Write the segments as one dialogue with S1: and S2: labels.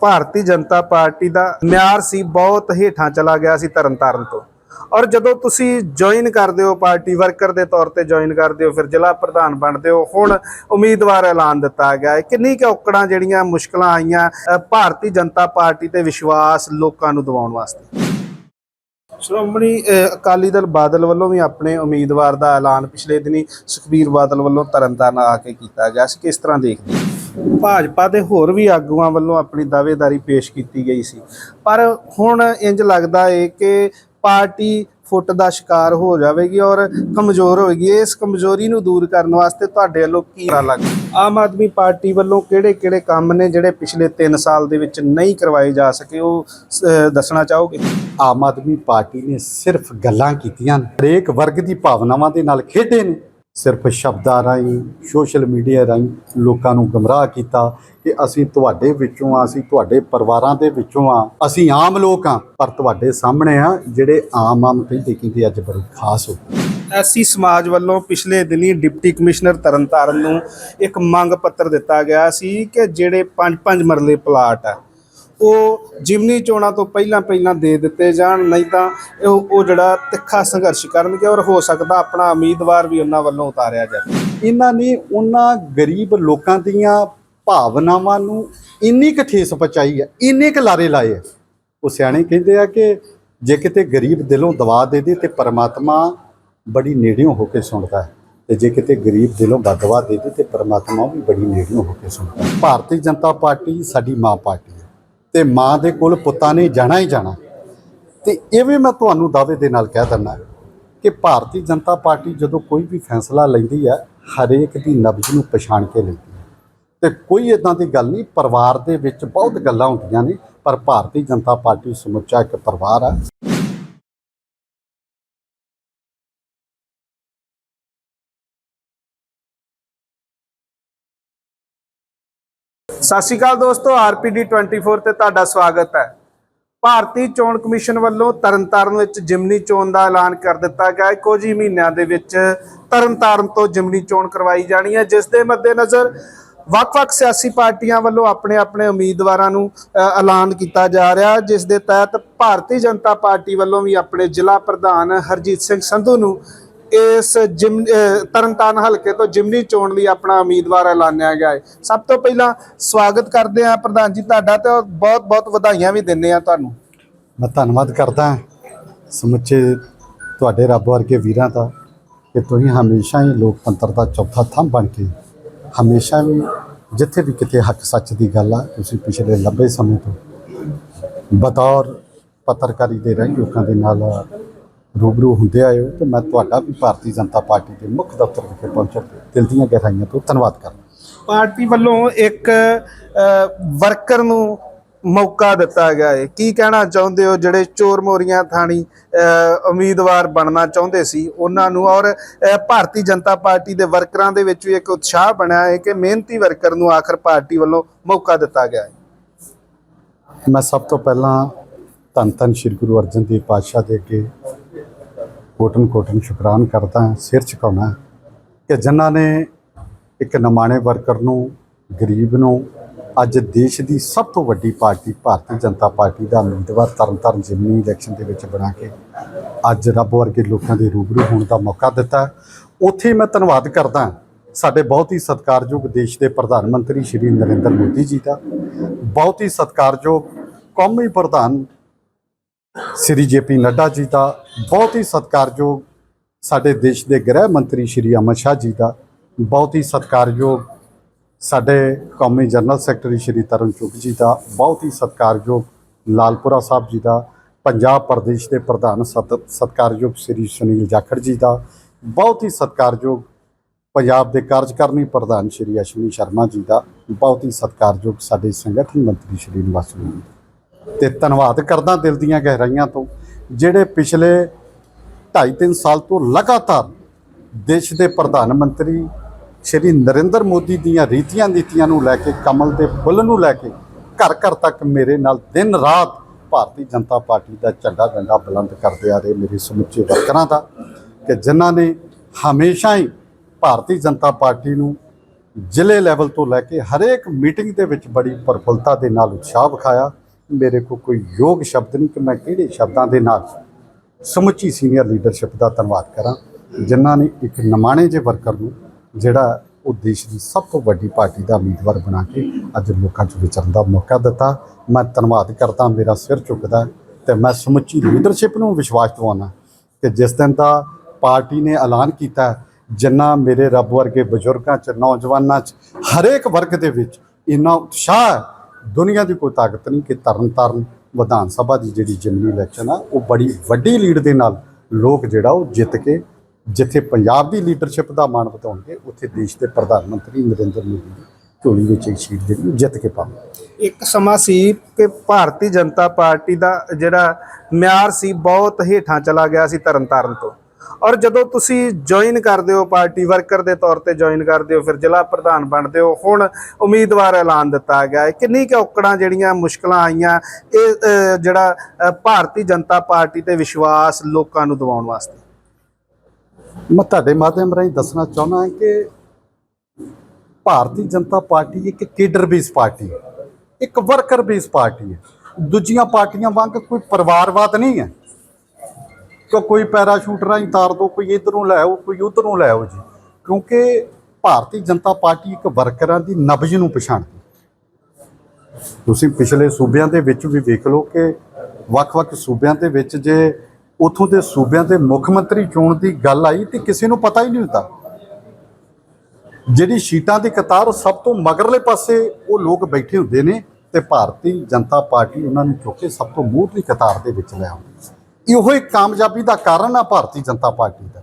S1: ਭਾਰਤੀ Janata party ਦਾ ਮਿਆਰ ਸੀ, ਬਹੁਤ ਹੇਠਾਂ ਚਲਾ ਗਿਆ ਸੀ ਤਰਨਤਾਰਨ ਤੋਂ। ਔਰ ਜਦੋਂ ਤੁਸੀਂ ਜੁਆਇਨ ਕਰਦੇ ਹੋ ਪਾਰਟੀ ਵਰਕਰ ਦੇ ਤੌਰ ਤੇ ਜੁਆਇਨ ਕਰਦੇ ਹੋ, ਫਿਰ ਜ਼ਿਲ੍ਹਾ ਪ੍ਰਧਾਨ ਬਣਦੇ ਹੋ, ਹੁਣ ਉਮੀਦਵਾਰ ਐਲਾਨ ਦਿੱਤਾ ਗਿਆ ਹੈ। ਕਿੰਨੀ ਕੁ ਔਕੜਾਂ ਜਿਹੜੀਆਂ ਮੁਸ਼ਕਲਾਂ ਆਈਆਂ ਭਾਰਤੀ ਜਨਤਾ ਪਾਰਟੀ ਤੇ ਵਿਸ਼ਵਾਸ ਲੋਕਾਂ ਨੂੰ ਦਿਵਾਉਣ ਵਾਸਤੇ? ਸ਼੍ਰੋਮਣੀ ਅਕਾਲੀ ਦਲ ਬਾਦਲ ਵੱਲੋਂ ਵੀ ਆਪਣੇ ਉਮੀਦਵਾਰ ਦਾ ਐਲਾਨ ਪਿਛਲੇ ਦਿਨੀ ਸੁਖਬੀਰ ਬਾਦਲ ਵੱਲੋਂ ਤਰਨਤਾਰਨ ਆ ਕੇ ਕੀਤਾ ਗਿਆ ਸੀ। ਕਿਸ ਤਰ੍ਹਾਂ ਦੇਖਦੇ ਹੋ? ਭਾਜਪਾ ਦੇ ਹੋਰ ਵੀ ਆਗੂਆਂ ਵੱਲੋਂ ਆਪਣੀ ਦਾਅਵੇਦਾਰੀ ਪੇਸ਼ ਕੀਤੀ ਗਈ ਸੀ। ਪਰ ਹੁਣ ਇੰਜ ਲੱਗਦਾ ਏ ਕਿ ਪਾਰਟੀ ਫੁੱਟ ਦਾ ਸ਼ਿਕਾਰ ਹੋ ਜਾਵੇਗੀ ਔਰ ਕਮਜ਼ੋਰ ਹੋਏਗੀ ਇਸ ਕਮਜ਼ੋਰੀ ਨੂੰ ਦੂਰ ਕਰਨ ਵਾਸਤੇ ਤੁਹਾਡੇ ਵੱਲੋਂ ਕੀ ਲੱਗ ਆਮ ਆਦਮੀ ਪਾਰਟੀ ਵੱਲੋਂ ਕਿਹੜੇ-ਕਿਹੜੇ ਕੰਮ ਨੇ ਜਿਹੜੇ ਪਿਛਲੇ 3 ਸਾਲ ਦੇ ਵਿੱਚ ਨਹੀਂ ਕਰਵਾਏ ਜਾ ਸਕੇ? ਉਹ ਦੱਸਣਾ ਚਾਹੋਗੇ?
S2: ਆਮ ਆਦਮੀ ਪਾਰਟੀ ਨੇ ਸਿਰਫ ਗੱਲਾਂ ਕੀਤੀਆਂ ਨੇ। ਹਰੇਕ ਵਰਗ ਦੀ ਭਾਵਨਾਵਾਂ ਦੇ ਨਾਲ ਖੇਡੇ ਨੇ। ਸਿਰਫ ਸ਼ਬਦਾਂ ਰਾਹੀਂ ਸੋਸ਼ਲ ਮੀਡੀਆ ਰਾਹੀਂ ਲੋਕਾਂ ਨੂੰ ਗਮਰਾਹ ਕੀਤਾ ਕਿ ਅਸੀਂ ਤੁਹਾਡੇ ਵਿੱਚੋਂ ਆ ਅਸੀਂ ਤੁਹਾਡੇ ਪਰਿਵਾਰਾਂ ਦੇ ਵਿੱਚੋਂ ਆ ਅਸੀਂ ਆਮ ਲੋਕ ਆ ਪਰ ਤੁਹਾਡੇ ਸਾਹਮਣੇ ਆ ਜਿਹੜੇ ਆਮ ਆਮ ਕਹਿੰਦੇ ਕਹਿੰਦੇ ਅੱਜ ਬੜੀ ਖਾਸ ਹੋ।
S1: ਐਸੀ ਸਮਾਜ ਵੱਲੋਂ ਪਿਛਲੇ ਦਿਨੀ ਡਿਪਟੀ ਕਮਿਸ਼ਨਰ ਤਰਨਤਾਰਨ ਨੂੰ ਇੱਕ ਮੰਗ ਪੱਤਰ ਦਿੱਤਾ ਗਿਆ ਸੀ ਕਿ ਜਿਹੜੇ 5-5 ਮਰਲੇ ਪਲਾਟ ਆ ਉਹ ਜਿਮਨੀ ਚੋਣਾਂ ਤੋਂ ਪਹਿਲਾਂ ਪਹਿਲਾਂ ਦੇ ਦਿੱਤੇ ਜਾਣ, ਨਹੀਂ ਤਾਂ ਉਹ ਉਹ ਜਿਹੜਾ ਤਿੱਖਾ ਸੰਘਰਸ਼ ਕਰਨਗੇ ਔਰ ਹੋ ਸਕਦਾ ਆਪਣਾ ਉਮੀਦਵਾਰ ਵੀ ਉਹਨਾਂ ਵੱਲੋਂ ਉਤਾਰਿਆ ਜਾਵੇ।
S2: ਇਹਨਾਂ ਨੇ ਉਹਨਾਂ ਗਰੀਬ ਲੋਕਾਂ ਦੀਆਂ ਭਾਵਨਾਵਾਂ ਨੂੰ ਇੰਨੀ ਕੁ ਠੇਸ ਪਹੁੰਚਾਈ ਹੈ, ਇੰਨੇ ਕੁ ਲਾਰੇ ਲਾਏ ਆ ਉਹ ਸਿਆਣੇ ਕਹਿੰਦੇ ਆ ਕਿ ਜੇ ਕਿਤੇ ਗਰੀਬ ਦਿਲੋਂ ਦਵਾ ਦੇ ਦੇ ਤੇ ਪਰਮਾਤਮਾ ਬੜੀ ਨੇੜਿਓਂ ਹੋ ਕੇ ਸੁਣਦਾ ਹੈ। ਤੇ ਜੇ ਕਿਤੇ ਗਰੀਬ ਦਿਲੋਂ ਬਦਵਾ ਦੇ ਦੇ ਤੇ ਪਰਮਾਤਮਾ ਵੀ ਬੜੀ ਨੇੜਿਓਂ ਹੋ ਕੇ ਸੁਣਦਾ ਹੈ। ਭਾਰਤੀ ਜਨਤਾ ਪਾਰਟੀ ਸਾਡੀ ਮਾਂ ਪਾਰਟੀ ਤੇ ਮਾਂ ਦੇ ਕੋਲ ਪੁੱਤਾਂ ਨੇ ਜਾਣਾ ਹੀ ਜਾਣਾ। ਤੇ ਇਹ ਵੀ ਮੈਂ ਤੁਹਾਨੂੰ ਦਾਅਵੇ ਦੇ ਨਾਲ ਕਹਿ ਦਿੰਦਾ ਕਿ ਭਾਰਤੀ ਜਨਤਾ ਪਾਰਟੀ ਜਦੋਂ ਕੋਈ ਵੀ ਫੈਸਲਾ ਲੈਂਦੀ ਹੈ, ਹਰੇਕ ਦੀ ਨਬਜ਼ ਨੂੰ ਪਛਾਣ ਕੇ ਲੈਂਦੀ ਹੈ। ਤੇ ਕੋਈ ਇਦਾਂ ਦੀ ਗੱਲ ਨਹੀਂ, ਪਰਿਵਾਰ ਦੇ ਵਿੱਚ ਬਹੁਤ ਗੱਲਾਂ ਹੁੰਦੀਆਂ ਨੇ, ਪਰ ਭਾਰਤੀ ਜਨਤਾ ਪਾਰਟੀ ਸਮੁੱਚਾ ਇੱਕ ਪਰਿਵਾਰ ਆ
S1: ਸਤਿ ਸ਼੍ਰੀ ਅਕਾਲ ਦੋਸਤੋ ਆਰਪੀਡੀ 24 ਤੇ ਤੁਹਾਡਾ ਸਵਾਗਤ ਹੈ। ਭਾਰਤੀ ਚੋਣ ਕਮਿਸ਼ਨ ਵੱਲੋਂ ਤਰਨਤਾਰਨ ਵਿੱਚ ਜਿਮਨੀ ਚੋਣ ਦਾ ਐਲਾਨ ਕਰ ਦਿੱਤਾ ਗਿਆ ਹੈ। ਕੁਝ ਹੀ ਮਹੀਨਿਆਂ ਦੇ ਵਿੱਚ ਤਰਨਤਾਰਨ ਤੋਂ ਜਿਮਨੀ ਚੋਣ ਕਰਵਾਈ ਜਾਣੀ ਹੈ ਜਿਸ ਦੇ ਮੱਦੇਨਜ਼ਰ ਵੱਖ-ਵੱਖ ਸਿਆਸੀ ਪਾਰਟੀਆਂ ਵੱਲੋਂ ਆਪਣੇ-ਆਪਣੇ ਉਮੀਦਵਾਰਾਂ ਨੂੰ ਅ, ਐਲਾਨ ਕੀਤਾ ਜਾ ਰਿਹਾ ਹੈ, ਜਿਸ ਦੇ ਤਹਿਤ ਭਾਰਤੀ ਜਨਤਾ ਪਾਰਟੀ ਵੱਲੋਂ ਵੀ ਆਪਣੇ ਜ਼ਿਲ੍ਹਾ ਪ੍ਰਧਾਨ ਹਰਜੀਤ ਸਿੰਘ ਸੰਧੂ ਨੂੰ ਇਸ ਜਿਮ ਅਹ ਤਰਨਤਾਰਨ ਹਲਕੇ ਤੋਂ ਜਿਮਨੀ ਚੋਣ ਲਈ ਆਪਣਾ ਉਮੀਦਵਾਰ ਐਲਾਨਿਆ ਗਿਆ ਹੈ। ਸਭ ਤੋਂ ਪਹਿਲਾਂ ਸਵਾਗਤ ਕਰਦੇ ਹਾਂ ਪ੍ਰਧਾਨ ਜੀ ਤੁਹਾਡਾ ਤੇ ਬਹੁਤ ਬਹੁਤ ਵਧਾਈਆਂ ਵੀ ਦਿੰਦੇ ਆ ਤੁਹਾਨੂੰ।
S2: ਮੈਂ ਧੰਨਵਾਦ ਕਰਦਾ ਸਮੁੱਚੇ ਤੁਹਾਡੇ ਰੱਬ ਵਰਗੇ ਵੀਰਾਂ ਦਾ ਕਿ ਤੁਸੀਂ ਹਮੇਸ਼ਾ ਹੀ ਲੋਕਤੰਤਰ ਦਾ ਚੌਥਾ ਥੰਮ ਬਣ ਕੇ ਹਮੇਸ਼ਾ ਵੀ ਜਿੱਥੇ ਵੀ ਕਿਤੇ ਹੱਕ ਸੱਚ ਦੀ ਗੱਲ ਆ, ਤੁਸੀਂ ਪਿਛਲੇ ਲੰਬੇ ਸਮੇਂ ਤੋਂ ਬਤੌਰ ਪੱਤਰਕਾਰੀ ਦੇ ਰਾਹੀਂ ਲੋਕਾਂ ਦੇ ਨਾਲ ਰੂਬਰੂ ਹੁੰਦੇ ਹੋ ਤੇ ਮੈਂ ਤੁਹਾਡਾ ਵੀ ਭਾਰਤੀ ਜਨਤਾ ਪਾਰਟੀ ਦੇ ਮੁੱਖ ਦਫ਼ਤਰ ਵਿਖੇ ਪਹੁੰਚਣ ਦਿਲ ਦੀਆਂ ਗਹਿਰਾਈਆਂ ਤੋਂ ਧੰਨਵਾਦ ਕਰਦਾ
S1: ਪਾਰਟੀ ਵੱਲੋਂ ਇੱਕ ਵਰਕਰ ਨੂੰ ਮੌਕਾ ਦਿੱਤਾ ਗਿਆ ਹੈ ਕੀ ਕਹਿਣਾ ਚਾਹੁੰਦੇ ਹੋ? ਜਿਹੜੇ ਚੋਰ ਮੋਰੀਆਂ ਥਾਣੀ ਉਮੀਦਵਾਰ ਬਣਨਾ ਚਾਹੁੰਦੇ ਸੀ ਉਹਨਾਂ ਨੂੰ ਔਰ ਭਾਰਤੀ ਜਨਤਾ ਪਾਰਟੀ ਦੇ ਵਰਕਰਾਂ ਦੇ ਵਿੱਚ ਵੀ ਇੱਕ ਉਤਸ਼ਾਹ ਬਣਿਆ ਹੈ ਕਿ ਮਿਹਨਤੀ ਵਰਕਰ ਨੂੰ ਆਖਰ ਪਾਰਟੀ ਵੱਲੋਂ ਮੌਕਾ ਦਿੱਤਾ ਗਿਆ ਹੈ
S2: ਮੈਂ ਸਭ ਤੋਂ ਪਹਿਲਾਂ ਧੰਨ ਧੰਨ ਸ੍ਰੀ ਗੁਰੂ ਅਰਜਨ ਦੇਵ ਪਾਤਸ਼ਾਹ ਦੇ ਅੱਗੇ ਕੋਟਨ ਕੋਟਨ ਸ਼ੁਕਰਾਨ ਕਰਦਾ ਹਾਂ, ਸਿਰ ਝੁਕਾਉਣਾ ਕਿ ਜਿਨ੍ਹਾਂ ਨੇ ਇੱਕ ਨਮਾਣੇ ਵਰਕਰ ਨੂੰ, ਗਰੀਬ ਨੂੰ, ਅੱਜ ਦੇਸ਼ ਦੀ ਸਭ ਤੋਂ ਵੱਡੀ ਪਾਰਟੀ, ਭਾਰਤੀ ਜਨਤਾ ਪਾਰਟੀ ਦਾ ਉਮੀਦਵਾਰ ਤਰਨਤਾਰਨ ਜ਼ਿਮਨੀ ਇਲੈਕਸ਼ਨ ਦੇ ਵਿੱਚ ਬਣਾ ਕੇ ਅੱਜ ਰੱਬ ਵਰਗੇ ਲੋਕਾਂ ਦੇ ਰੂਬਰੂ ਹੋਣ ਦਾ ਮੌਕਾ ਦਿੱਤਾ ਉੱਥੇ ਮੈਂ ਧੰਨਵਾਦ ਕਰਦਾ ਸਾਡੇ ਬਹੁਤ ਹੀ ਸਤਿਕਾਰਯੋਗ ਦੇਸ਼ ਦੇ ਪ੍ਰਧਾਨ ਮੰਤਰੀ ਸ਼੍ਰੀ ਨਰਿੰਦਰ ਮੋਦੀ ਜੀ ਦਾ। ਬਹੁਤ ਹੀ ਸਤਿਕਾਰਯੋਗ ਕੌਮੀ ਪ੍ਰਧਾਨ ਸ੍ਰੀ ਜੇਪੀ ਨੱਡਾ ਜੀ ਦਾ ਬਹੁਤ ਹੀ ਸਤਿਕਾਰਯੋਗ ਸਾਡੇ ਦੇਸ਼ ਦੇ ਗ੍ਰਹਿ ਮੰਤਰੀ ਸ਼੍ਰੀ ਅਮਿਤ ਸ਼ਾਹ ਜੀ ਦਾ ਬਹੁਤ ਹੀ ਸਤਿਕਾਰਯੋਗ ਸਾਡੇ ਕੌਮੀ ਜਨਰਲ ਸੈਕਟਰੀ ਸ਼੍ਰੀ ਤਰਨ ਚੁੱਗ ਜੀ ਦਾ ਬਹੁਤ ਹੀ ਸਤਿਕਾਰਯੋਗ ਲਾਲਪੁਰਾ ਸਾਹਿਬ ਜੀ ਦਾ, ਪੰਜਾਬ ਪ੍ਰਦੇਸ਼ ਦੇ ਪ੍ਰਧਾਨ ਸਤ- ਸਤਿਕਾਰਯੋਗ ਸ਼੍ਰੀ ਸੁਨੀਲ ਜਾਖੜ ਜੀ ਦਾ, ਬਹੁਤ ਹੀ ਸਤਿਕਾਰਯੋਗ ਪੰਜਾਬ ਦੇ ਕਾਰਜਕਾਰਨੀ ਪ੍ਰਧਾਨ ਸ਼੍ਰੀ ਅਸ਼ਵਨੀ ਸ਼ਰਮਾ ਜੀ ਦਾ, ਬਹੁਤ ਹੀ ਸਤਿਕਾਰਯੋਗ ਸਾਡੇ ਸੰਗਠਨ ਮੰਤਰੀ ਸ਼੍ਰੀ ਨਿਵਾਸ ਜੀ ਤੇ ਧੰਨਵਾਦ ਕਰਦਾ ਦਿਲ ਦੀਆਂ ਗਹਿਰਾਈਆਂ ਤੋਂ, ਜਿਹੜੇ ਪਿਛਲੇ 2.5-3 ਸਾਲ ਤੋਂ ਲਗਾਤਾਰ ਦੇਸ਼ ਦੇ ਪ੍ਰਧਾਨ ਮੰਤਰੀ ਸ਼੍ਰੀ ਨਰਿੰਦਰ ਮੋਦੀ ਦੀਆਂ ਰੀਤੀਆਂ ਨੀਤੀਆਂ ਨੂੰ ਲੈ ਕੇ, ਕਮਲ ਦੇ ਫੁੱਲ ਨੂੰ ਲੈ ਕੇ ਘਰ ਘਰ ਤੱਕ ਮੇਰੇ ਨਾਲ ਦਿਨ ਰਾਤ ਭਾਰਤੀ ਜਨਤਾ ਪਾਰਟੀ ਦਾ ਝੰਡਾ ਡੰਡਾ ਬੁਲੰਦ ਕਰਦੇ ਆ ਰਹੇ ਮੇਰੇ ਸਮੁੱਚੇ ਵਰਕਰਾਂ ਦਾ, ਕਿ ਜਿਨ੍ਹਾਂ ਨੇ ਹਮੇਸ਼ਾ ਹੀ ਭਾਰਤੀ ਜਨਤਾ ਪਾਰਟੀ ਨੂੰ ਜ਼ਿਲ੍ਹੇ ਲੈਵਲ ਤੋਂ ਲੈ ਕੇ ਹਰੇਕ ਮੀਟਿੰਗ ਦੇ ਵਿੱਚ ਬੜੀ ਪ੍ਰਫੁੱਲਤਾ ਦੇ ਨਾਲ ਉਤਸ਼ਾਹ ਵਿਖਾਇਆ। ਮੇਰੇ ਕੋਲ ਕੋਈ ਯੋਗ ਸ਼ਬਦ ਨਹੀਂ ਕਿ ਮੈਂ ਕਿਹੜੇ ਸ਼ਬਦਾਂ ਦੇ ਨਾਲ ਸਮੁੱਚੀ ਸੀਨੀਅਰ ਲੀਡਰਸ਼ਿਪ ਦਾ ਧੰਨਵਾਦ ਕਰਾਂ ਜਿਨ੍ਹਾਂ ਨੇ ਇੱਕ ਨਮਾਣੇ ਜਿਹੇ ਵਰਕਰ ਨੂੰ ਜਿਹੜਾ ਉਹ ਦੇਸ਼ ਦੀ ਸਭ ਤੋਂ ਵੱਡੀ ਪਾਰਟੀ ਦਾ ਉਮੀਦਵਾਰ ਬਣਾ ਕੇ ਅੱਜ ਲੋਕਾਂ 'ਚ ਵਿਚਰਨ ਦਾ ਮੌਕਾ ਦਿੱਤਾ। ਮੈਂ ਧੰਨਵਾਦ ਕਰਦਾ ਮੇਰਾ ਸਿਰ ਝੁਕਦਾ ਤੇ ਮੈਂ ਸਮੁੱਚੀ ਲੀਡਰਸ਼ਿਪ ਨੂੰ ਵਿਸ਼ਵਾਸ ਦਿਵਾਉਣਾ ਕਿ ਜਿਸ ਦਿਨ ਦਾ ਪਾਰਟੀ ਨੇ ਐਲਾਨ ਕੀਤਾ ਜਿੰਨਾ ਮੇਰੇ ਰੱਬ ਵਰਗੇ ਬਜ਼ੁਰਗਾਂ 'ਚ ਨੌਜਵਾਨਾਂ 'ਚ ਹਰੇਕ ਵਰਗ ਦੇ ਵਿੱਚ ਇੰਨਾ ਉਤਸ਼ਾਹ ਹੈ, ਦੁਨੀਆ ਦੀ ਕੋਈ ਤਾਕਤ ਨਹੀਂ ਕਿ ਤਰਨ ਤਾਰਨ ਵਿਧਾਨ ਸਭਾ ਦੀ ਜਿਹੜੀ ਜਿਮਨੀ ਇਲੈਕਸ਼ਨ ਆ, ਉਹ ਬੜੀ ਵੱਡੀ ਲੀਡ ਦੇ ਨਾਲ ਲੋਕ ਜਿਹੜਾ ਉਹ ਜਿੱਤ ਕੇ ਜਿੱਥੇ ਪੰਜਾਬ ਦੀ ਲੀਡਰਸ਼ਿਪ ਦਾ ਮਾਣ ਵਧਾਉਣਗੇ, ਉੱਥੇ ਦੇਸ਼ ਦੇ ਪ੍ਰਧਾਨ ਮੰਤਰੀ ਨਰਿੰਦਰ ਮੋਦੀ ਦੀ ਝੋਲੀ ਵਿੱਚ ਇੱਕ ਸੀਟ ਜਿਹੜੀ ਉਹ ਜਿੱਤ ਕੇ ਪਾਉਣਗੇ।
S1: ਇੱਕ ਸਮਾਂ ਸੀ ਕਿ ਭਾਰਤੀ ਜਨਤਾ ਪਾਰਟੀ ਦਾ ਜਿਹੜਾ ਮਿਆਰ ਸੀ, ਬਹੁਤ ਹੇਠਾਂ ਚਲਾ ਗਿਆ ਸੀ ਤਰਨਤਾਰਨ ਤੋਂ। ਔਰ ਜਦੋਂ ਤੁਸੀਂ ਜੁਆਇਨ ਕਰਦੇ ਹੋ ਪਾਰਟੀ ਵਰਕਰ ਦੇ ਤੌਰ ਤੇ ਜੁਆਇਨ ਕਰਦੇ ਹੋ, ਫਿਰ ਜ਼ਿਲ੍ਹਾ ਪ੍ਰਧਾਨ ਬਣਦੇ ਹੋ, ਹੁਣ ਉਮੀਦਵਾਰ ਐਲਾਨ ਦਿੱਤਾ ਗਿਆ ਹੈ। ਕਿੰਨੀ ਕੁ ਔਕੜਾਂ ਜਿਹੜੀਆਂ ਮੁਸ਼ਕਲਾਂ ਆਈਆਂ, ਇਹ ਜਿਹੜਾ ਭਾਰਤੀ ਜਨਤਾ ਪਾਰਟੀ ਤੇ ਵਿਸ਼ਵਾਸ ਲੋਕਾਂ ਨੂੰ ਦਿਵਾਉਣ ਵਾਸਤੇ?
S2: ਮੈਂ ਤੁਹਾਡੇ ਮਾਧਿਅਮ ਰਾਹੀਂ ਦੱਸਣਾ ਚਾਹੁੰਦਾ ਹਾਂ ਕਿ ਭਾਰਤੀ ਜਨਤਾ ਪਾਰਟੀ ਇੱਕ ਕੇਡਰ ਬੇਸ ਪਾਰਟੀ ਹੈ। ਇੱਕ ਵਰਕਰ ਬੇਸ ਪਾਰਟੀ ਹੈ। ਦੂਜੀਆਂ ਪਾਰਟੀਆਂ ਵਾਂਗ ਕੋਈ ਪਰਿਵਾਰਵਾਦ ਨਹੀਂ ਹੈ। ਕਿ ਕੋਈ ਪੈਰਾਸ਼ੂਟ ਰਾਹੀਂ ਤਾਰ ਦੋ, ਕੋਈ ਇਧਰੋਂ ਲੈ ਆਓ, ਕੋਈ ਉਧਰੋਂ ਲੈ ਆਓ ਜੀ। ਕਿਉਂਕਿ ਭਾਰਤੀ ਜਨਤਾ ਪਾਰਟੀ ਇੱਕ ਵਰਕਰਾਂ ਦੀ ਨਬਜ਼ ਨੂੰ ਪਛਾਣਦੀ। ਤੁਸੀਂ ਪਿਛਲੇ ਸੂਬਿਆਂ ਦੇ ਵਿੱਚ ਵੀ ਵੇਖ ਲਓ ਕਿ ਵੱਖ-ਵੱਖ ਸੂਬਿਆਂ ਦੇ ਵਿੱਚ ਜੇ ਉਥੋਂ ਦੇ ਸੂਬਿਆਂ ਦੇ ਮੁੱਖ ਮੰਤਰੀ ਚੋਣ ਦੀ ਗੱਲ ਆਈ ਤੇ ਕਿਸੇ ਨੂੰ ਪਤਾ ਹੀ ਨਹੀਂ ਹੁੰਦਾ। ਜਿਹੜੀ ਸੀਟਾਂ ਦੀ ਕਤਾਰ ਸਭ ਤੋਂ ਮਗਰਲੇ ਪਾਸੇ ਉਹ ਲੋਕ ਬੈਠੇ ਹੁੰਦੇ ਨੇ ਤੇ ਭਾਰਤੀ ਜਨਤਾ ਪਾਰਟੀ ਉਹਨਾਂ ਨੂੰ ਚੁੱਕ ਕੇ ਸਭ ਤੋਂ ਮੂਹਰਲੀ ਕਤਾਰ ਦੇ ਵਿੱਚ ਲੈ ਆਉਂਦੀ। ਇਹੋ ਹੀ ਕਾਮਯਾਬੀ ਦਾ ਕਾਰਨ ਆ ਭਾਰਤੀ ਜਨਤਾ ਪਾਰਟੀ ਦਾ,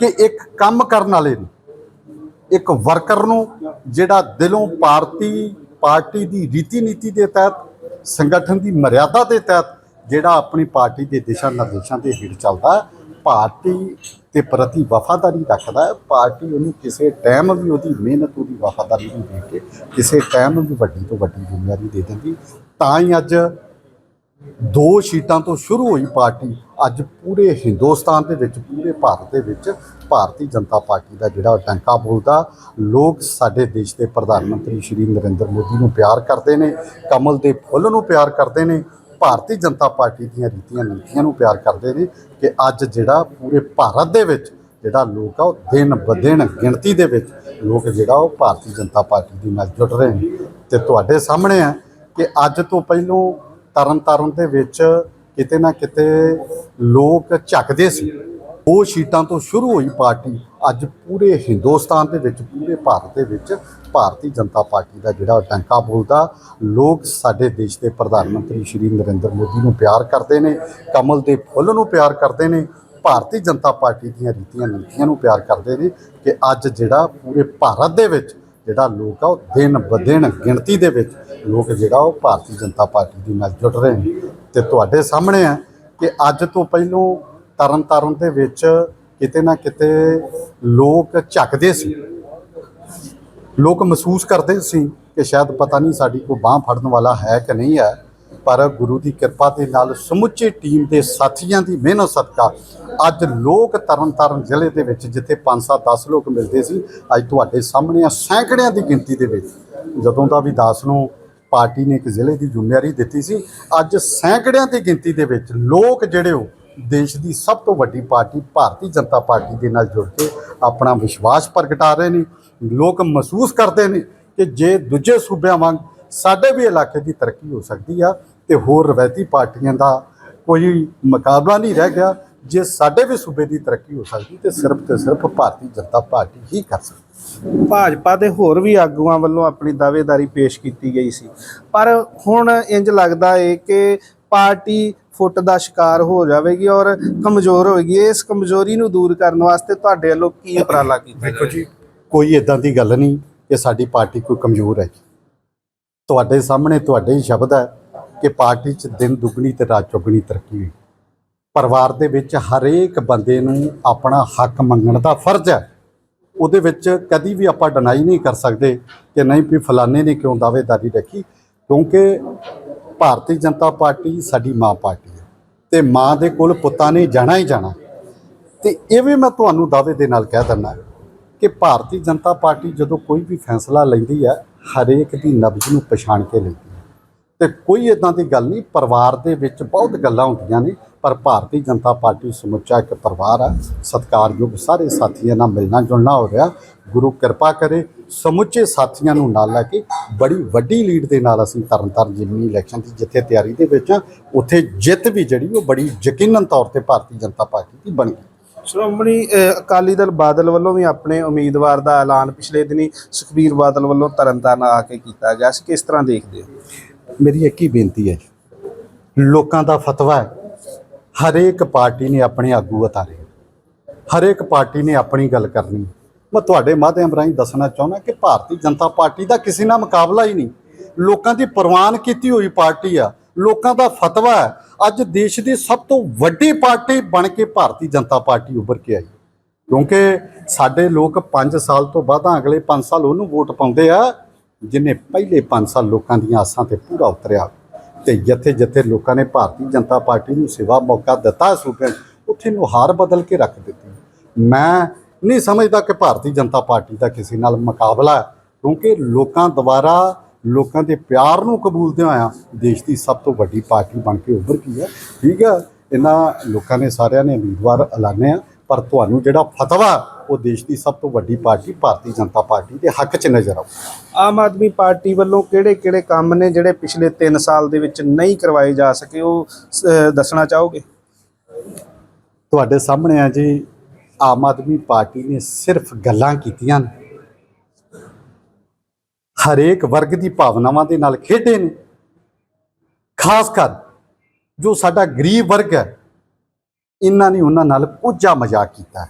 S2: ਕਿ ਇੱਕ ਕੰਮ ਕਰਨ ਵਾਲੇ ਨੂੰ, ਇੱਕ ਵਰਕਰ ਨੂੰ ਜਿਹੜਾ ਦਿਲੋਂ ਭਾਰਤੀ ਪਾਰਟੀ ਦੀ ਰੀਤੀ ਨੀਤੀ ਦੇ ਤਹਿਤ, ਸੰਗਠਨ ਦੀ ਮਰਿਆਦਾ ਦੇ ਤਹਿਤ ਜਿਹੜਾ ਆਪਣੀ ਪਾਰਟੀ ਦੇ ਦਿਸ਼ਾ ਨਿਰਦੇਸ਼ਾਂ ਦੇ ਹੇਠ ਚੱਲਦਾ ਪਾਰਟੀ ਦੇ ਪ੍ਰਤੀ ਵਫਾਦਾਰੀ ਰੱਖਦਾ ਪਾਰਟੀ ਉਹਨੂੰ ਕਿਸੇ ਟਾਈਮ ਵੀ ਉਹਦੀ ਮਿਹਨਤ, ਉਹਦੀ ਵਫਾਦਾਰੀ ਨੂੰ ਦੇਖ ਕੇ ਕਿਸੇ ਟਾਈਮ ਵੀ ਵੱਡੀ ਤੋਂ ਵੱਡੀ ਜ਼ਿੰਮੇਵਾਰੀ ਦੇ ਦਿੰਦੀ, ਤਾਂ ਹੀ ਅੱਜ ਦੋ ਸੀਟਾਂ ਤੋਂ ਸ਼ੁਰੂ ਹੋਈ ਪਾਰਟੀ ਅੱਜ ਪੂਰੇ ਹਿੰਦੁਸਤਾਨ ਦੇ ਵਿੱਚ, ਪੂਰੇ ਭਾਰਤ ਦੇ ਵਿੱਚ ਭਾਰਤੀ ਜਨਤਾ ਪਾਰਟੀ ਦਾ ਜਿਹੜਾ ਟੰਕਾ ਬੋਲਦਾ, ਲੋਕ ਸਾਡੇ ਦੇਸ਼ ਦੇ ਪ੍ਰਧਾਨ ਮੰਤਰੀ ਸ਼੍ਰੀ ਨਰਿੰਦਰ ਮੋਦੀ ਨੂੰ ਪਿਆਰ ਕਰਦੇ ਨੇ, ਕਮਲ ਦੇ ਫੁੱਲ ਨੂੰ ਪਿਆਰ ਕਰਦੇ ਨੇ, ਭਾਰਤੀ ਜਨਤਾ ਪਾਰਟੀ ਦੀਆਂ ਰੀਤੀਆਂ ਨੀਤੀਆਂ ਨੂੰ ਪਿਆਰ ਕਰਦੇ ਨੇ ਕਿ ਅੱਜ ਜਿਹੜਾ ਪੂਰੇ ਭਾਰਤ ਦੇ ਵਿੱਚ ਜਿਹੜਾ ਲੋਕ ਆ ਉਹ ਦਿਨ ਬਦਿਨ ਗਿਣਤੀ ਦੇ ਵਿੱਚ ਲੋਕ ਜਿਹੜਾ ਉਹ ਭਾਰਤੀ ਜਨਤਾ ਪਾਰਟੀ ਦੀ ਨਾਲ ਜੁੜ ਰਹੇ ਨੇ। ਤੇ ਤੁਹਾਡੇ ਸਾਹਮਣੇ ਆ ਕਿ ਅੱਜ ਤੋਂ ਪਹਿਲੋਂ ਤਰਨ ਤਾਰਨ ਦੇ ਵਿੱਚ ਕਿਤੇ ਨਾ ਕਿਤੇ ਲੋਕ ਝੱਕਦੇ ਸੀ। ਉਹ ਸੀਟਾਂ ਤੋਂ ਸ਼ੁਰੂ ਹੋਈ ਪਾਰਟੀ ਅੱਜ ਪੂਰੇ ਹਿੰਦੁਸਤਾਨ ਦੇ ਵਿੱਚ, ਪੂਰੇ ਭਾਰਤ ਦੇ ਵਿੱਚ ਭਾਰਤੀ ਜਨਤਾ ਪਾਰਟੀ ਦਾ ਜਿਹੜਾ ਟੰਕਾ ਬੋਲਦਾ, ਲੋਕ ਸਾਡੇ ਦੇਸ਼ ਦੇ ਪ੍ਰਧਾਨ ਮੰਤਰੀ ਸ਼੍ਰੀ ਨਰਿੰਦਰ ਮੋਦੀ ਨੂੰ ਪਿਆਰ ਕਰਦੇ ਨੇ, ਕਮਲ ਦੇ ਫੁੱਲ ਨੂੰ ਪਿਆਰ ਕਰਦੇ ਨੇ, ਭਾਰਤੀ ਜਨਤਾ ਪਾਰਟੀ ਦੀਆਂ ਰੀਤੀਆਂ ਨੀਤੀਆਂ ਨੂੰ ਪਿਆਰ ਕਰਦੇ ਨੇ ਕਿ ਅੱਜ ਜਿਹੜਾ ਪੂਰੇ ਭਾਰਤ ਦੇ ਵਿੱਚ ਜਿਹੜਾ ਲੋਕ ਆ ਉਹ ਦਿਨ ਬਦਿਨ ਗਿਣਤੀ ਦੇ ਵਿੱਚ ਲੋਕ ਜਿਹੜਾ ਉਹ ਭਾਰਤੀ ਜਨਤਾ ਪਾਰਟੀ ਦੀ ਨਾਲ ਜੁੜ ਰਹੇ ਨੇ। ਤੇ ਤੁਹਾਡੇ ਸਾਹਮਣੇ ਆ ਕਿ ਅੱਜ ਤੋਂ ਪਹਿਲੋਂ ਤਰਨ ਤਾਰਨ ਦੇ ਵਿੱਚ ਕਿਤੇ ਨਾ ਕਿਤੇ ਲੋਕ ਝੱਕਦੇ ਸੀ। ਲੋਕ ਮਹਿਸੂਸ ਕਰਦੇ ਸੀ ਕਿ ਸ਼ਾਇਦ ਪਤਾ ਨਹੀਂ ਸਾਡੀ ਕੋਈ ਬਾਹ ਫੜਨ ਵਾਲਾ ਹੈ ਕਿ ਨਹੀਂ ਹੈ। ਪਰ ਗੁਰੂ ਦੀ ਕਿਰਪਾ ਦੇ ਨਾਲ ਸਮੁੱਚੀ ਟੀਮ ਦੇ ਸਾਥੀਆਂ ਦੀ ਮਿਹਨਤ ਸਦਕਾ ਅੱਜ ਲੋਕ ਤਰਨਤਾਰਨ ਜ਼ਿਲ੍ਹੇ ਦੇ ਵਿੱਚ, ਜਿੱਥੇ 5-7 10 ਲੋਕ ਮਿਲਦੇ ਸੀ, ਅੱਜ ਤੁਹਾਡੇ ਸਾਹਮਣੇ ਆ ਸੈਂਕੜਿਆਂ ਦੀ ਗਿਣਤੀ ਦੇ ਵਿੱਚ। ਜਦੋਂ ਦਾ ਵੀ ਦਾਸ ਨੂੰ ਪਾਰਟੀ ਨੇ ਇੱਕ ਜ਼ਿਲ੍ਹੇ ਦੀ ਜ਼ਿੰਮੇਵਾਰੀ ਦਿੱਤੀ ਸੀ, ਅੱਜ ਸੈਂਕੜਿਆਂ ਦੀ ਗਿਣਤੀ ਦੇ ਵਿੱਚ ਲੋਕ ਜਿਹੜੇ ਉਹ ਦੇਸ਼ ਦੀ ਸਭ ਤੋਂ ਵੱਡੀ ਪਾਰਟੀ, ਭਾਰਤੀ ਜਨਤਾ ਪਾਰਟੀ ਦੇ ਨਾਲ ਜੁੜ ਕੇ ਆਪਣਾ ਵਿਸ਼ਵਾਸ ਪ੍ਰਗਟਾ ਰਹੇ ਨੇ। ਲੋਕ ਮਹਿਸੂਸ ਕਰਦੇ ਨੇ ਕਿ ਜੇ ਦੂਜੇ ਸੂਬਿਆਂ ਵਾਂਗ ਸਾਡੇ ਵੀ ਇਲਾਕੇ ਦੀ ਤਰੱਕੀ ਹੋ ਸਕਦੀ ਆ ਤੇ ਹੋਰ ਰਵਾਇਤੀ ਪਾਰਟੀਆਂ ਦਾ ਕੋਈ ਮੁਕਾਬਲਾ ਨਹੀਂ ਰਹਿ ਗਿਆ ਜੇ ਸਾਡੇ ਵੀ ਸੂਬੇ ਦੀ ਤਰੱਕੀ ਹੋ ਸਕਦੀ ਤੇ ਸਿਰਫ ਤੇ ਸਿਰਫ ਭਾਰਤੀ ਜਨਤਾ ਪਾਰਟੀ ਹੀ ਕਰ ਸਕਦੀ।
S1: ਭਾਜਪਾ ਦੇ ਹੋਰ ਵੀ ਆਗੂਆਂ ਵੱਲੋਂ ਆਪਣੀ ਦਾਅਵੇਦਾਰੀ ਪੇਸ਼ ਕੀਤੀ ਗਈ ਸੀ। ਪਰ ਹੁਣ ਇੰਜ ਲੱਗਦਾ ਏ ਕਿ ਪਾਰਟੀ ਫੁੱਟ ਦਾ ਸ਼ਿਕਾਰ ਹੋ ਜਾਵੇਗੀ ਔਰ ਕਮਜ਼ੋਰ ਹੋਵੇਗੀ ਇਸ ਕਮਜ਼ੋਰੀ ਨੂੰ ਦੂਰ ਕਰਨ ਵਾਸਤੇ ਤੁਹਾਡੇ ਵੱਲੋਂ ਕੀ ਉਪਰਾਲਾ ਕੀਤਾ
S2: ਦੇਖੋ ਜੀ ਕੋਈ ਇਦਾਂ ਦੀ ਗੱਲ ਨਹੀਂ ਕਿ ਸਾਡੀ ਪਾਰਟੀ ਕੋਈ ਕਮਜ਼ੋਰ ਹੈ ਤੁਹਾਡੇ ਸਾਹਮਣੇ ਤੁਹਾਡੇ ਹੀ ਸ਼ਬਦ ਹੈ ਕਿ ਪਾਰਟੀ 'ਚ ਦਿਨ ਦੁੱਗਣੀ ਤੇ ਰਾਤ ਚੌਗਣੀ ਤਰੱਕੀ ਹੋਈ ਪਰਿਵਾਰ ਦੇ ਵਿੱਚ ਹਰੇਕ ਬੰਦੇ ਨੂੰ ਆਪਣਾ ਹੱਕ ਮੰਗਣ ਦਾ ਫਰਜ਼ ਹੈ। ਉਹਦੇ ਵਿੱਚ ਕਦੀ ਵੀ ਆਪਾਂ ਡਿਨਾਈ ਨਹੀਂ ਕਰ ਸਕਦੇ ਕਿ ਨਹੀਂ ਵੀ ਫਲਾਣੇ ਨੇ ਕਿਉਂ ਦਾਅਵੇਦਾਰੀ ਰੱਖੀ, ਕਿਉਂਕਿ ਭਾਰਤੀ ਜਨਤਾ ਪਾਰਟੀ ਸਾਡੀ ਮਾਂ ਪਾਰਟੀ ਹੈ ਤੇ ਮਾਂ ਦੇ ਕੋਲ ਪੁੱਤਾਂ ਨੇ ਜਾਣਾ ਹੀ ਜਾਣਾ। ਤੇ ਇਹ ਵੀ ਮੈਂ ਤੁਹਾਨੂੰ ਦਾਅਵੇ ਦੇ ਨਾਲ ਕਹਿ ਦਿੰਦਾ ਕਿ ਭਾਰਤੀ ਜਨਤਾ ਪਾਰਟੀ ਜਦੋਂ ਕੋਈ ਵੀ ਫੈਸਲਾ ਲੈਂਦੀ ਹੈ ਹਰੇਕ ਦੀ ਨਬਜ਼ ਨੂੰ ਪਛਾਣ ਕੇ ਲੈਂਦੀ ਹੈ। ਤੇ ਕੋਈ ਇਦਾਂ ਦੀ ਗੱਲ ਨਹੀਂ, ਪਰਿਵਾਰ ਦੇ ਵਿੱਚ ਬਹੁਤ ਗੱਲਾਂ ਹੁੰਦੀਆਂ ਨੇ, ਪਰ ਭਾਰਤੀ ਜਨਤਾ ਪਾਰਟੀ ਸਮੁੱਚਾ ਇੱਕ ਪਰਿਵਾਰ ਆ। ਸਤਿਕਾਰਯੋਗ ਸਾਰੇ ਸਾਥੀਆਂ ਨਾਲ ਮਿਲਣਾ ਜੁਲਣਾ ਹੋ ਰਿਹਾ। ਗੁਰੂ ਕਿਰਪਾ ਕਰੇ, ਸਮੁੱਚੇ ਸਾਥੀਆਂ ਨੂੰ ਨਾਲ ਲੈ ਕੇ ਬੜੀ ਵੱਡੀ ਲੀਡ ਦੇ ਨਾਲ ਅਸੀਂ ਤਰਨਤਾਰਨ ਜ਼ਿਮਨੀ ਇਲੈਕਸ਼ਨ ਦੀ ਜਿੱਥੇ ਤਿਆਰੀ ਦੇ ਵਿੱਚ ਹਾਂ, ਉੱਥੇ ਜਿੱਤ ਵੀ ਜਿਹੜੀ ਉਹ ਬੜੀ ਯਕੀਨਨ ਤੌਰ ਤੇ ਭਾਰਤੀ ਜਨਤਾ ਪਾਰਟੀ ਦੀ ਬਣ। ਗਈ
S1: ਸ਼੍ਰੋਮਣੀ ਅਕਾਲੀ ਦਲ ਬਾਦਲ ਵੱਲੋਂ ਵੀ ਆਪਣੇ ਉਮੀਦਵਾਰ ਦਾ ਐਲਾਨ ਪਿਛਲੇ ਦਿਨੀ ਸੁਖਬੀਰ ਬਾਦਲ ਵੱਲੋਂ ਤਰਨਤਾਰਨ ਆ ਕੇ ਕੀਤਾ ਗਿਆ ਸੀ। ਕਿਸ ਤਰ੍ਹਾਂ ਦੇਖਦੇ ਹੋ?
S2: ਮੇਰੀ ਇੱਕ ਹੀ ਬੇਨਤੀ ਹੈ ਲੋਕਾਂ ਦਾ ਫਤਵਾ ਹੈ। ਹਰੇਕ ਪਾਰਟੀ ਨੇ ਆਪਣੇ ਆਗੂ ਉਤਾਰੇ। ਹਰੇਕ ਪਾਰਟੀ ਨੇ ਆਪਣੀ ਗੱਲ ਕਰਨੀ ਮੈਂ ਤੁਹਾਡੇ ਮਾਧਿਅਮ ਰਾਹੀਂ ਦੱਸਣਾ ਚਾਹੁੰਦਾ ਕਿ ਭਾਰਤੀ ਜਨਤਾ ਪਾਰਟੀ ਦਾ ਕਿਸੇ ਨਾਲ ਮੁਕਾਬਲਾ ਹੀ ਨਹੀਂ। ਲੋਕਾਂ ਦੀ ਪ੍ਰਵਾਨ ਕੀਤੀ ਹੋਈ ਪਾਰਟੀ ਆ। ਲੋਕਾਂ ਦਾ ਫਤਵਾ ਹੈ। ਅੱਜ ਦੇਸ਼ ਦੀ ਸਭ ਤੋਂ ਵੱਡੀ ਪਾਰਟੀ ਬਣ ਕੇ ਭਾਰਤੀ ਜਨਤਾ ਪਾਰਟੀ ਉੱਭਰ ਕੇ ਆਈ। ਕਿਉਂਕਿ ਸਾਡੇ ਲੋਕ 5 ਸਾਲ ਤੋਂ ਬਾਅਦ ਅਗਲੇ 5 ਸਾਲ ਉਹਨੂੰ ਵੋਟ ਪਾਉਂਦੇ ਆ, ਜਿਨੇ ਪਹਿਲੇ 5 ਸਾਲ ਲੋਕਾਂ ਦੀਆਂ ਆਸਾਂ ਤੇ ਪੂਰਾ ਉਤਰਿਆ। ਤੇ ਜਿੱਥੇ ਜਿੱਥੇ ਲੋਕਾਂ ਨੇ ਭਾਰਤੀ ਜਨਤਾ ਪਾਰਟੀ ਨੂੰ ਸੇਵਾ ਮੌਕਾ ਦਿੱਤਾ, ਸੂਬੇ ਉੱਥੇ ਨੂੰ ਹਾਰ ਬਦਲ ਕੇ ਰੱਖ ਦਿੱਤੀ। ਮੈਂ ਨਹੀਂ ਸਮਝਦਾ ਕਿ ਭਾਰਤੀ ਜਨਤਾ ਪਾਰਟੀ ਦਾ ਕਿਸੇ ਨਾਲ ਮੁਕਾਬਲਾ ਹੈ ਕਿਉਂਕਿ ਲੋਕਾਂ ਦੁਆਰਾ ਲੋਕਾਂ ਦੇ ਪਿਆਰ ਨੂੰ ਕਬੂਲਦੇ ਹੋਇਆ ਦੇਸ਼ ਦੀ ਸਭ ਤੋਂ ਵੱਡੀ ਪਾਰਟੀ ਬਣ ਕੇ ਉੱਭਰ ਗਈ ਹੈ ਠੀਕ ਹੈ ਇਹਨਾਂ ਲੋਕਾਂ ਨੇ ਸਾਰਿਆਂ ਨੇ ਉਮੀਦਵਾਰ ਐਲਾਨੇ ਆ। ਪਰ ਤੁਹਾਨੂੰ ਜਿਹੜਾ ਫਤਵਾ ਉਹ ਦੇਸ਼ ਦੀ ਸਭ ਤੋਂ ਵੱਡੀ ਪਾਰਟੀ ਭਾਰਤੀ ਜਨਤਾ ਪਾਰਟੀ ਦੇ ਹੱਕ 'ਚ ਨਜ਼ਰ ਆਉ
S1: ਆਮ ਆਦਮੀ ਪਾਰਟੀ ਵੱਲੋਂ ਕਿਹੜੇ-ਕਿਹੜੇ ਕੰਮ ਨੇ ਜਿਹੜੇ ਪਿਛਲੇ 3 ਸਾਲ ਦੇ ਵਿੱਚ ਨਹੀਂ ਕਰਵਾਏ ਜਾ ਸਕੇ? ਉਹ ਦੱਸਣਾ ਚਾਹੋਗੇ?
S2: ਤੁਹਾਡੇ ਸਾਹਮਣੇ ਆ ਜੀ ਆਮ ਆਦਮੀ ਪਾਰਟੀ ਨੇ ਸਿਰਫ ਗੱਲਾਂ ਕੀਤੀਆਂ ਨੇ। ਹਰੇਕ ਵਰਗ ਦੀ ਭਾਵਨਾਵਾਂ ਦੇ ਨਾਲ ਖੇਡੇ ਨੇ। ਖਾਸ ਕਰ ਜੋ ਸਾਡਾ ਗਰੀਬ ਵਰਗ ਹੈ, ਇਹਨਾਂ ਨੇ ਉਹਨਾਂ ਨਾਲ ਕੁਝਾ ਮਜ਼ਾਕ ਕੀਤਾ।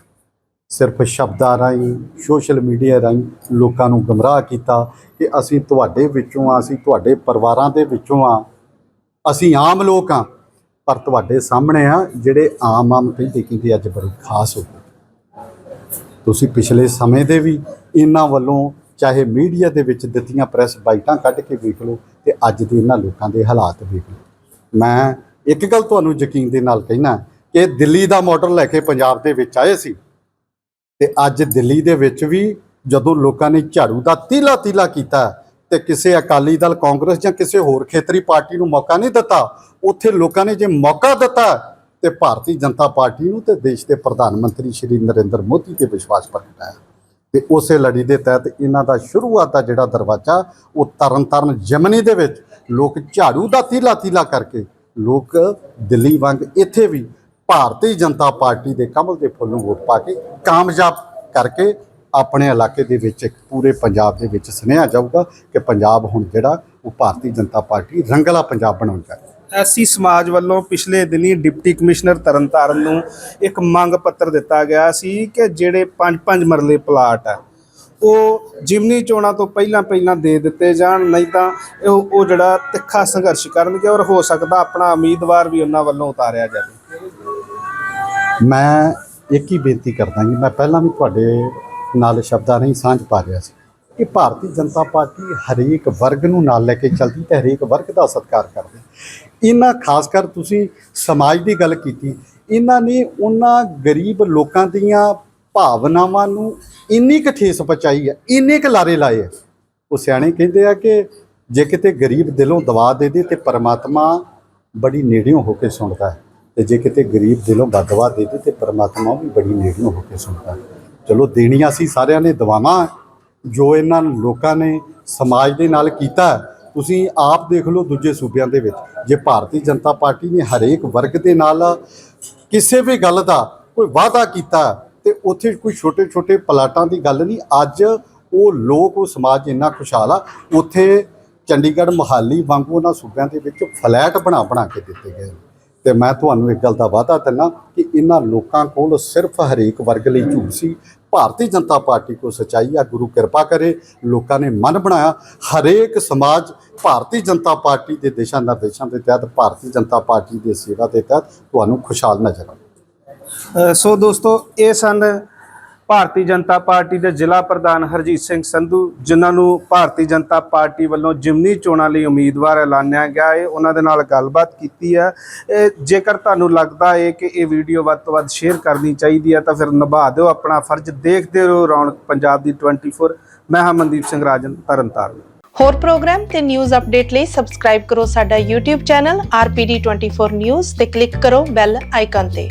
S2: ਸਿਰਫ ਸ਼ਬਦਾਂ ਰਾਹੀਂ, ਸੋਸ਼ਲ ਮੀਡੀਆ ਰਾਹੀਂ ਲੋਕਾਂ ਨੂੰ ਗਮਰਾਹ ਕੀਤਾ ਕਿ ਅਸੀਂ ਤੁਹਾਡੇ ਵਿੱਚੋਂ ਆ ਅਸੀਂ ਤੁਹਾਡੇ ਪਰਿਵਾਰਾਂ ਦੇ ਵਿੱਚੋਂ ਆ ਅਸੀਂ ਆਮ ਲੋਕ ਆ ਪਰ ਤੁਹਾਡੇ ਸਾਹਮਣੇ ਆ ਜਿਹੜੇ ਆਮ ਆਮ ਕਹਿੰਦੇ ਕਹਿੰਦੇ ਅੱਜ ਬੜੀ ਖਾਸ ਹੋ ਗਏ। ਤੁਸੀਂ ਪਿਛਲੇ ਸਮੇਂ ਦੇ ਵੀ ਇਹਨਾਂ ਵੱਲੋਂ ਚਾਹੇ ਮੀਡੀਆ ਦੇ ਵਿੱਚ ਦਿੱਤੀਆਂ ਪ੍ਰੈਸ ਬਾਈਟਾਂ ਕੱਢ ਕੇ ਵੇਖ ਲਓ ਤੇ ਅੱਜ ਦੇ ਇਹਨਾਂ ਲੋਕਾਂ ਦੇ ਹਾਲਾਤ ਵੇਖ ਲਓ। ਮੈਂ ਇੱਕ ਗੱਲ ਤੁਹਾਨੂੰ ਯਕੀਨ ਦੇ ਨਾਲ ਕਹਿਣਾ ਕਿ ਦਿੱਲੀ ਦਾ ਮਾਡਲ ਲੈ ਕੇ ਪੰਜਾਬ ਦੇ ਵਿੱਚ ਆਏ ਸੀ ਤੇ ਅੱਜ ਦਿੱਲੀ ਦੇ ਵਿੱਚ ਵੀ ਜਦੋਂ ਲੋਕਾਂ ਨੇ ਝਾੜੂ ਦਾ ਤੀਲਾ ਤੀਲਾ ਕੀਤਾ ਤੇ ਕਿਸੇ ਅਕਾਲੀ ਦਲ, ਕਾਂਗਰਸ ਜਾਂ ਕਿਸੇ ਹੋਰ ਖੇਤਰੀ ਪਾਰਟੀ ਨੂੰ ਮੌਕਾ ਨਹੀਂ ਦਿੱਤਾ, ਉੱਥੇ ਲੋਕਾਂ ਨੇ ਜੇ ਮੌਕਾ ਦਿੱਤਾ ਤੇ ਭਾਰਤੀ ਜਨਤਾ ਪਾਰਟੀ ਨੂੰ ਤੇ ਦੇਸ਼ ਦੇ ਪ੍ਰਧਾਨ ਮੰਤਰੀ ਸ਼੍ਰੀ ਨਰਿੰਦਰ ਮੋਦੀ ਤੇ ਵਿਸ਼ਵਾਸ ਪ੍ਰਗਟਾਇਆ। ਤੇ ਉਸੇ ਲੜੀ ਦੇ ਤਹਿਤ ਇਹਨਾਂ ਦਾ ਸ਼ੁਰੂਆਤ ਦਾ ਜਿਹੜਾ ਦਰਵਾਜ਼ਾ, ਉਹ ਤਰਨਤਾਰਨ ਜਮਨੀ ਦੇ ਵਿੱਚ ਲੋਕ ਝਾੜੂ ਦਾ ਤੀਲਾ ਤੀਲਾ ਕਰਕੇ ਲੋਕ ਦਿੱਲੀ ਵਾਂਗ ਇੱਥੇ ਵੀ ਭਾਰਤੀ ਜਨਤਾ ਪਾਰਟੀ ਦੇ ਕਮਲ ਦੇ ਫੁੱਲ ਨੂੰ ਵੋਟ ਪਾ ਕੇ ਕਾਮਯਾਬ ਕਰਕੇ ਆਪਣੇ ਇਲਾਕੇ ਦੇ ਵਿੱਚ ਇੱਕ ਪੂਰੇ ਪੰਜਾਬ ਦੇ ਵਿੱਚ ਸੁਨੇਹਾ ਜਾਊਗਾ ਕਿ ਪੰਜਾਬ ਹੁਣ ਜਿਹੜਾ, ਉਹ ਭਾਰਤੀ ਜਨਤਾ ਪਾਰਟੀ ਰੰਗਲਾ ਪੰਜਾਬ ਬਣਾਉਣ ਜਾ
S1: ਐਸੀ ਸਮਾਜ ਵੱਲੋਂ ਪਿਛਲੇ ਦਿਨੀ ਡਿਪਟੀ ਕਮਿਸ਼ਨਰ ਤਰਨਤਾਰਨ ਨੂੰ ਇੱਕ ਮੰਗ ਪੱਤਰ ਦਿੱਤਾ ਗਿਆ ਸੀ ਕਿ ਜਿਹੜੇ 5-5 ਮਰਲੇ ਪਲਾਟ ਆ, ਉਹ ਜਿਮਨੀ ਚੋਣਾਂ ਤੋਂ ਪਹਿਲਾਂ ਪਹਿਲਾਂ ਦੇ ਦਿੱਤੇ ਜਾਣ, ਨਹੀਂ ਤਾਂ ਉਹ ਉਹ ਜਿਹੜਾ ਤਿੱਖਾ ਸੰਘਰਸ਼ ਕਰਨਗੇ ਔਰ ਹੋ ਸਕਦਾ ਆਪਣਾ ਉਮੀਦਵਾਰ ਵੀ ਉਹਨਾਂ ਵੱਲੋਂ ਉਤਾਰਿਆ ਜਾਵੇ।
S2: ਮੈਂ ਇੱਕ ਹੀ ਬੇਨਤੀ ਕਰਦਾ ਜੀ, ਮੈਂ ਪਹਿਲਾਂ ਵੀ ਤੁਹਾਡੇ ਨਾਲ ਸ਼ਬਦਾਂ ਨਹੀਂ ਸਾਂਝ ਪਾ ਰਿਹਾ ਸੀ ਕਿ ਭਾਰਤੀ ਜਨਤਾ ਪਾਰਟੀ ਹਰੇਕ ਵਰਗ ਨੂੰ ਨਾਲ ਲੈ ਕੇ ਚੱਲਦੀ ਤੇ ਹਰੇਕ ਵਰਗ ਦਾ ਸਤਿਕਾਰ ਕਰਦੀ। ਇਹਨਾਂ, ਖਾਸ ਕਰ ਤੁਸੀਂ ਸਮਾਜ ਦੀ ਗੱਲ ਕੀਤੀ, ਇਹਨਾਂ ਨੇ ਉਹਨਾਂ ਗਰੀਬ ਲੋਕਾਂ ਦੀਆਂ ਭਾਵਨਾਵਾਂ ਨੂੰ ਇੰਨੀ ਕੁ ਠੇਸ ਪਹੁੰਚਾਈ ਹੈ, ਇੰਨੇ ਕੁ ਲਾਰੇ ਲਾਏ ਹੈ। ਉਹ ਸਿਆਣੇ ਕਹਿੰਦੇ ਆ ਕਿ ਜੇ ਕਿਤੇ ਗਰੀਬ ਦਿਲੋਂ ਦਵਾ ਦੇ ਦੇ ਤੇ ਪਰਮਾਤਮਾ ਬੜੀ ਨੇੜਿਓਂ ਹੋ ਕੇ ਸੁਣਦਾ ਹੈ, ਤੇ ਜੇ ਕਿਤੇ ਗਰੀਬ ਦਿਲੋਂ ਬਦਵਾ ਦੇ ਦੇ ਤੇ ਪਰਮਾਤਮਾ ਵੀ ਬੜੀ ਨੇੜਿਓਂ ਹੋ ਕੇ ਸੁਣਦਾ ਹੈ। ਚਲੋ ਦੇਣੀਆਂ ਸੀ ਸਾਰਿਆਂ ਨੇ, ਦਵਾਵਾਂ ਜੋ ਇਹਨਾਂ ਲੋਕਾਂ ਨੇ ਸਮਾਜ ਦੇ ਨਾਲ ਕੀਤਾ ਤੁਸੀਂ ਆਪ ਦੇਖ ਲਓ ਦੂਜੇ ਸੂਬਿਆਂ ਦੇ ਵਿੱਚ, ਜੇ ਭਾਰਤੀ ਜਨਤਾ ਪਾਰਟੀ ਨੇ ਹਰੇਕ ਵਰਗ ਦੇ ਨਾਲ ਕਿਸੇ ਵੀ ਗੱਲ ਦਾ ਕੋਈ ਵਾਅਦਾ ਕੀਤਾ ਤੇ ਉੱਥੇ ਕੋਈ ਛੋਟੇ ਛੋਟੇ ਪਲਾਟਾਂ ਦੀ ਗੱਲ ਨਹੀਂ, ਅੱਜ ਉਹ ਲੋਕ, ਉਹ ਸਮਾਜ ਇੰਨਾ ਖੁਸ਼ਹਾਲ ਆ, ਉੱਥੇ ਚੰਡੀਗੜ੍ਹ ਮੋਹਾਲੀ ਵਾਂਗੂ ਉਹਨਾਂ ਸੂਬਿਆਂ ਦੇ ਵਿੱਚ ਫਲੈਟ ਬਣਾ ਬਣਾ ਕੇ ਦਿੱਤੇ ਗਏ ਤੇ ਮੈਂ ਤੁਹਾਨੂੰ ਇੱਕ ਗੱਲ ਦਾ ਵਾਅਦਾ ਦਿੰਦਾ ਕਿ ਇਹਨਾਂ ਲੋਕਾਂ ਕੋਲ ਸਿਰਫ ਹਰੇਕ ਵਰਗ ਲਈ ਝੂਠ ਸੀ ਭਾਰਤੀ ਜਨਤਾ ਪਾਰਟੀ ਕੋ ਸਚਾਈ ਆ, ਗੁਰੂ ਕਿਰਪਾ ਕਰੇ, ਲੋਕਾਂ ਨੇ ਮਨ ਬਣਾਇਆ। ਹਰੇਕ ਸਮਾਜ ਭਾਰਤੀ ਜਨਤਾ ਪਾਰਟੀ ਦੇ ਦਿਸ਼ਾ ਨਿਰਦੇਸ਼ਾਂ ਦੇ ਤਹਿਤ, ਭਾਰਤੀ ਜਨਤਾ ਪਾਰਟੀ ਦੇ ਸੇਵਾ ਦੇ ਤਹਿਤ ਤੁਹਾਨੂੰ ਖੁਸ਼ਹਾਲ ਨਜ਼ਰ ਆਵੇ
S1: ਸੋ ਦੋਸਤੋ, ਇਹ ਸਨ ਭਾਰਤੀ ਜਨਤਾ ਪਾਰਟੀ ਦੇ ਜ਼ਿਲ੍ਹਾ ਪ੍ਰਧਾਨ ਹਰਜੀਤ ਸਿੰਘ ਸੰਧੂ, ਜਿਨ੍ਹਾਂ ਨੂੰ ਭਾਰਤੀ ਜਨਤਾ ਪਾਰਟੀ ਵੱਲੋਂ ਜਿਮਨੀ ਚੋਣਾਂ ਲਈ ਉਮੀਦਵਾਰ ਐਲਾਨਿਆ ਗਿਆ ਹੈ, ਉਹਨਾਂ ਦੇ ਨਾਲ ਗੱਲਬਾਤ ਕੀਤੀ ਹੈ। ਜੇਕਰ ਤੁਹਾਨੂੰ ਲੱਗਦਾ ਹੈ ਕਿ ਇਹ ਵੀਡੀਓ ਵੱਧ ਤੋਂ ਵੱਧ ਸ਼ੇਅਰ ਕਰਨੀ ਚਾਹੀਦੀ ਹੈ, ਤਾਂ ਫਿਰ ਨਿਭਾ ਦਿਓ ਆਪਣਾ ਫਰਜ਼। ਦੇਖਦੇ ਰਹੋ ਰੌਣਕ ਪੰਜਾਬ ਦੀ 24 ਮੈਂ ਹਾਂ ਮਨਦੀਪ ਸਿੰਘ ਰਾਜਨ ਤਰਨਤਾਰਨ
S3: ਹੋਰ ਪ੍ਰੋਗਰਾਮ ਤੇ ਨਿਊਜ਼ ਅਪਡੇਟ ਲਈ ਸਬਸਕ੍ਰਾਈਬ ਕਰੋ ਸਾਡਾ YouTube ਚੈਨਲ RPD24 News ਤੇ ਕਲਿੱਕ ਕਰੋ ਬੈਲ ਆਈਕਨ ਤੇ।